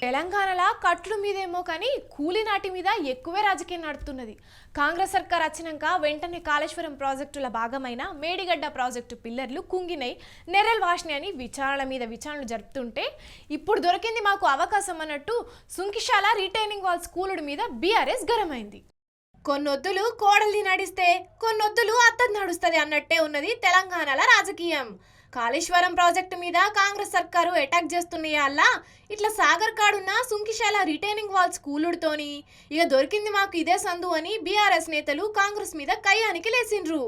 తెలంగాణలో కట్లు మీదేమో కానీ కూలినాటి మీద ఎక్కువే రాజకీయం నడుస్తున్నది కాంగ్రెస్ సర్కార్ వచ్చినాక వెంటనే కాళేశ్వరం ప్రాజెక్టుల భాగమైన మేడిగడ్డ ప్రాజెక్టు పిల్లర్లు కుంగినై నెరల్ వాష్ని అని విచారణ మీద విచారణలు జరుపుతుంటే ఇప్పుడు దొరికింది మాకు అవకాశం అన్నట్టు సుంకిశాల రిటైనింగ్ వాల్ స్కూలుడి మీద బీఆర్ఎస్ గరమైంది కొన్నొద్దులు కోడల్ని నడిస్తే కొన్నొద్దులు అత్తది నడుస్తుంది అన్నట్టే ఉన్నది తెలంగాణలో రాజకీయం. కాళేశ్వరం ప్రాజెక్టు మీద కాంగ్రెస్ సర్కారు అటాక్ చేస్తున్నాయల్ల ఇట్లా సాగర్ కాడున్న సుంకిశాల రిటైనింగ్ వాల్ కూలుడుతోని ఇక దొరికింది మాకు ఇదే సందు అని బీఆర్ఎస్ నేతలు కాంగ్రెస్ మీద కయ్యానికి లేచిండ్రు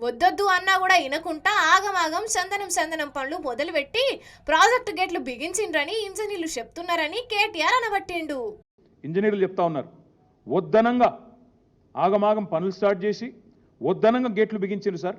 వద్దొద్దు అన్నా కూడా వినకుండా ఆగమాగం చందనం చందనం పనులు మొదలుపెట్టి ప్రాజెక్టు గేట్లు బిగించిండ్రని ఇంజనీర్లు చెప్తున్నారని కేటీఆర్ అనబట్టిండు. ఇంజనీర్లు చెప్తా ఉన్నారు. వద్దనంగా ఆగమాగం పనులు స్టార్ట్ చేసి వద్దనంగా గేట్లు బిగించారు సార్.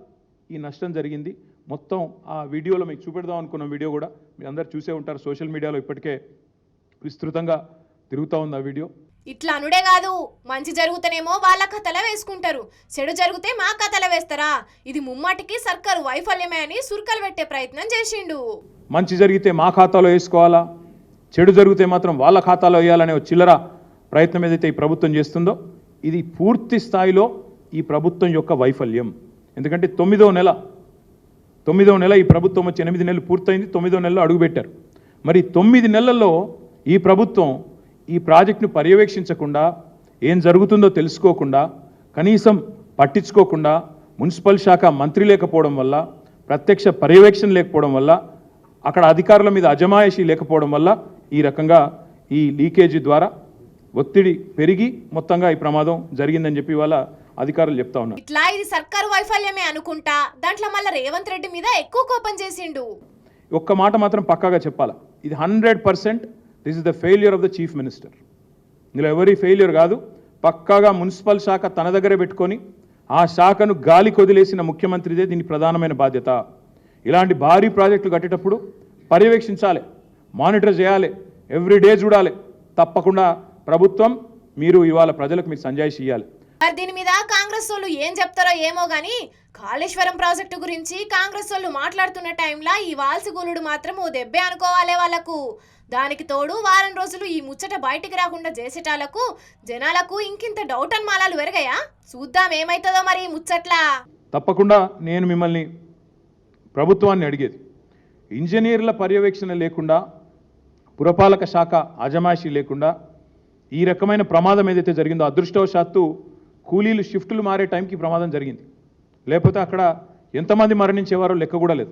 ఈ నష్టం జరిగింది. మొత్తం ఆ వీడియోలో మీకు చూపెడదాం అనుకున్న వీడియో కూడా మీరు అందరు చూసే ఉంటారు. సోషల్ మీడియాలో ఇప్పటికే విస్తృతంగా తిరుగుతూ ఉంది ఆ వీడియో. ఇట్లా అనుడే కాదు. మంచి జరుగుతేనేమో వాళ్ళ కథల వేసుకుంటారు. చెడు జరిగితే మా కథల వేస్తారా? ఇది ముమ్మాటికి సర్కారు వైఫల్యమే అని సుర్కలు పెట్టే ప్రయత్నం చేసిండు. మంచి జరిగితే మా ఖాతాలో వేసుకోవాలా? చెడు జరిగితే మాత్రం వాళ్ళ ఖాతాలో వేయాలనే ఒక చిల్లర ప్రయత్నం ఏదైతే ఈ ప్రభుత్వం చేస్తుందో ఇది పూర్తి స్థాయిలో ఈ ప్రభుత్వం యొక్క వైఫల్యం. ఎందుకంటే తొమ్మిదో నెల తొమ్మిదో నెల ఈ ప్రభుత్వం వచ్చి ఎనిమిది నెలలు పూర్తయింది తొమ్మిదో నెలలో అడుగుపెట్టారు. మరి తొమ్మిది నెలల్లో ఈ ప్రభుత్వం ఈ ప్రాజెక్టును పర్యవేక్షించకుండా ఏం జరుగుతుందో తెలుసుకోకుండా కనీసం పట్టించుకోకుండా మున్సిపల్ శాఖ మంత్రి లేకపోవడం వల్ల ప్రత్యక్ష పర్యవేక్షణ లేకపోవడం వల్ల అక్కడ అధికారుల మీద అజమాయిషీ లేకపోవడం వల్ల ఈ రకంగా ఈ లీకేజీ ద్వారా ఒత్తిడి పెరిగి మొత్తంగా ఈ ప్రమాదం జరిగిందని చెప్పి వాళ్ళ అధికారులు చెప్తా ఉన్నారు. ఇట్లా ఇది సర్కారు వైఫల్యమే అనుకుంటా. దాంట్లో మళ్ళీ రేవంత్ రెడ్డి మీద ఎక్కువ కోపం చేసిండు. ఒక్క మాట మాత్రం పక్కాగా చెప్పాలా? ఇది hundred percent this is the failure of the chief minister ఇందులో ఎవరి ఫెయిల్యూర్ కాదు పక్కాగా మున్సిపల్ శాఖ తన దగ్గరే పెట్టుకొని ఆ శాఖను గాలి కొదిలేసిన ముఖ్యమంత్రిదే దీని ప్రధానమైన బాధ్యత. ఇలాంటి భారీ ప్రాజెక్టులు కట్టేటప్పుడు పర్యవేక్షించాలి మానిటర్ చేయాలి ఎవ్రీ డే చూడాలి. తప్పకుండా ప్రభుత్వం మీరు ఇవాళ ప్రజలకు మీరు సంజాయిషి ఇవ్వాలి మరి దీని మీద కాంగ్రెస్ వాళ్ళు ఏం చెప్తారో ఏమో గానీ కాళేశ్వరం ప్రాజెక్టు గురించి కాంగ్రెస్ వాళ్ళు మాట్లాడుతున్న టైంలో ఈ వాల్సిగూలుడు మాత్రం ఓ దెబ్బే అనుకోవాలే వాళ్ళకు. దానికి తోడు వారం రోజులు ఈ ముచ్చట బయటికి రాకుండా చేసేటాలకు జనాలకు ఇంకింత డౌట్ అండ్ మాలాలు పెరగయా? చూద్దాం ఏమైతుందో మరి ఈ ముచ్చట్లా. తప్పకుండా నేను మిమ్మల్ని ప్రభుత్వాన్ని అడిగేది. ఇంజనీర్ల పర్యవేక్షణ లేకుండా పురపాలక శాఖ అజమాయిషీ లేకుండా ఈ రకమైన ప్రమాదం ఏదైతే జరిగిందో అదృష్టవశాత్తు కూలీలు షిఫ్టులు మారే టైంకి ప్రమాదం జరిగింది. లేకపోతే అక్కడ ఎంతమంది మరణించేవారో లెక్క కూడా లేదు.